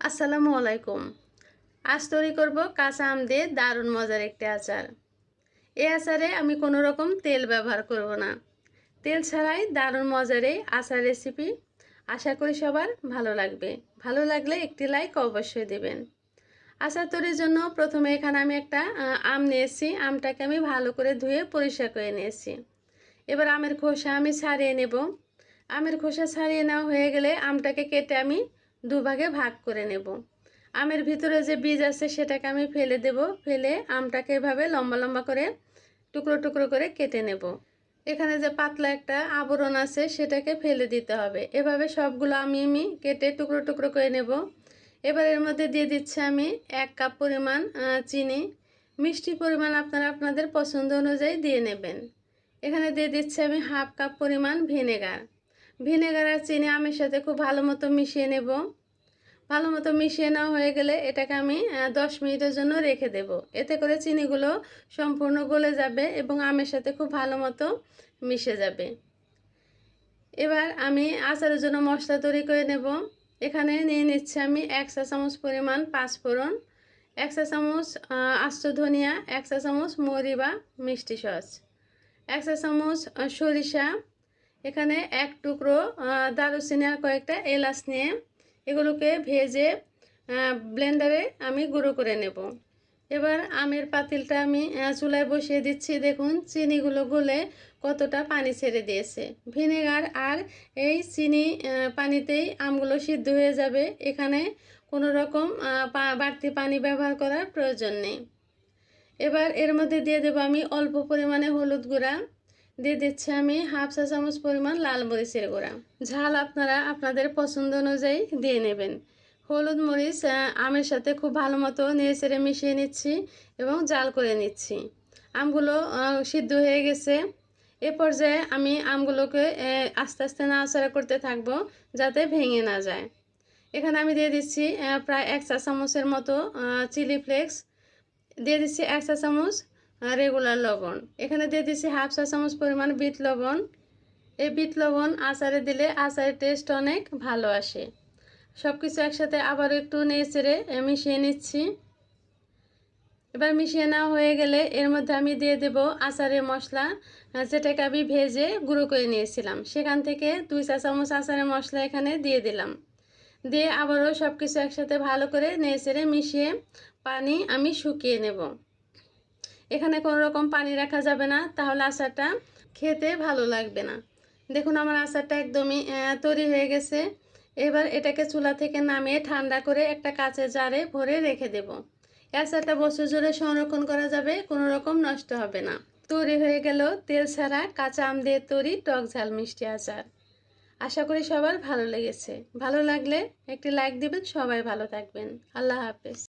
আসসালামু আলাইকুম। আজ তৈরি করব কাঁচা আম দিয়ে দারুণ মজার একটি আচার। এই আচারে আমি কোনো রকম তেল ব্যবহার করব না। তেল ছাড়াই দারুণ মজার এই আচার রেসিপি আশা করি সবার ভালো লাগবে। ভালো লাগলে একটি লাইক অবশ্যই দেবেন। আচার তৈরির জন্য প্রথমে এখানে আমি একটা আম নিয়েছি। আমটাকে আমি ভালো করে ধুয়ে পরিষ্কার করে নিয়েছি। এবার আমের খোসা আমি ছাড়িয়ে নেব। আমের খোসা ছাড়িয়ে নেওয়া হয়ে গেলে আমটাকে কেটে আমি দুভাগে ভাগ করে নেব। আমের ভিতরে যে বীজ আছে সেটাকে আমি ফেলে দেব। ফেলে আমটাকে এভাবে লম্বা লম্বা করে টুকরো টুকরো করে কেটে নেব। এখানে যে পাতলা একটা আবরণ আছে সেটাকে ফেলে দিতে হবে। এভাবে সবগুলো আমি আমি কেটে টুকরো টুকরো করে নেব। এবার এর মধ্যে দিয়ে দিচ্ছি আমি এক কাপ পরিমাণ চিনি। মিষ্টি পরিমাণ আপনারা আপনাদের পছন্দ অনুযায়ী দিয়ে নেবেন। এখানে দিয়ে দিচ্ছি আমি হাফ কাপ পরিমাণ ভিনেগার। ভিনেগার আর চিনি আমের সাথে খুব ভালো মতো মিশিয়ে নেব। ভালো মতো মিশিয়ে নেওয়া হয়ে গেলে এটাকে আমি দশ মিনিটের জন্য রেখে দেব। এতে করে চিনিগুলো সম্পূর্ণ গলে যাবে এবং আমের সাথে খুব ভালো মতো মিশে যাবে। এবার আমি আচারের জন্য মশলা তৈরি করে নেব। এখানে নিয়ে নিচ্ছি আমি এক চা চামচ পরিমাণ পাঁচফোড়ন, এক চা চামচ আস্ত ধনিয়া, এক চা চামচ মরি বা মিষ্টি সস, এক চা চামচ সরিষা এখানে এক টুকরো দারুচিনি আর কয়েকটা এলাচ নিয়ে এগুলোকে ভেজে ব্লেন্ডারে আমি গুঁড়ো করে নেব। এবার আমের পাতিলটা আমি চুলায় বসিয়ে দিচ্ছি। দেখুন, চিনিগুলো গলে কতটা পানি ছেড়ে দিয়েছে। ভিনেগার আর এই চিনি পানিতেই আমগুলো সিদ্ধ হয়ে যাবে। এখানে কোনো রকম বাড়তি পানি ব্যবহার করার প্রয়োজন নেই। এবার এর মধ্যে দিয়ে দেবো আমি অল্প পরিমাণে হলুদ গুঁড়া। দিয়ে দিচ্ছি আমি হাফ চা চামচ পরিমাণ লাল মরিচের গুঁড়া। ঝাল আপনারা আপনাদের পছন্দ অনুযায়ী দিয়ে নেবেন। হলুদ মরিচ আমের সাথে খুব ভালো মতো নেড়ে মিশিয়ে নিচ্ছি এবং জাল করে নিচ্ছি। আমগুলো সিদ্ধ হয়ে গেছে। এ পর্যায়ে আমি আমগুলোকে আস্তে আস্তে নাড়াচাড়া করতে থাকব যাতে ভেঙে না যায়। এখানে আমি দিয়ে দিচ্ছি প্রায় এক চা চামচের মতো চিলি ফ্লেক্স। দিয়ে দিচ্ছি এক চা চামচ রেগুলার লবণ। এখানে দিয়ে দিচ্ছি হাফ চা চামচ পরিমাণ বিট লবণ। এই বিট লবণ আচারে দিলে আচারের টেস্ট অনেক ভালো আসে। সব কিছু একসাথে আবার একটু নেড়ে মিশিয়ে নিচ্ছি। এবার মিশিয়ে নেওয়া হয়ে গেলে এর মধ্যে আমি দিয়ে দেব আচারের মশলা যেটাকে আমি ভেজে গুঁড়ো করে নিয়েছিলাম। সেখান থেকে দুই চা চামচ আচারের মশলা এখানে দিয়ে দিলাম। দিয়ে আবারও সব কিছু একসাথে ভালো করে নেড়ে মিশিয়ে পানি আমি শুকিয়ে নেব। এখানে কোনো রকম পানি রাখা যাবে না, তাহলে আচারটা খেতে ভালো লাগবে না। দেখুন আমার আচারটা একদমই তৈরি হয়ে গেছে। এবার এটাকে চুলা থেকে নামিয়ে ঠান্ডা করে একটা কাঁচের জারে ভরে রেখে দেব। আচারটা বছর জুড়ে সংরক্ষণ করা যাবে, কোনো রকম নষ্ট হবে না। তৈরি হয়ে গেল তেল ছাড়া কাঁচা আম দিয়ে তৈরি টক ঝাল মিষ্টি আচার। আশা করি সবার ভালো লেগেছে। ভালো লাগলে একটি লাইক দিবেন, সবাই ভালো থাকবেন। আল্লাহ হাফেজ।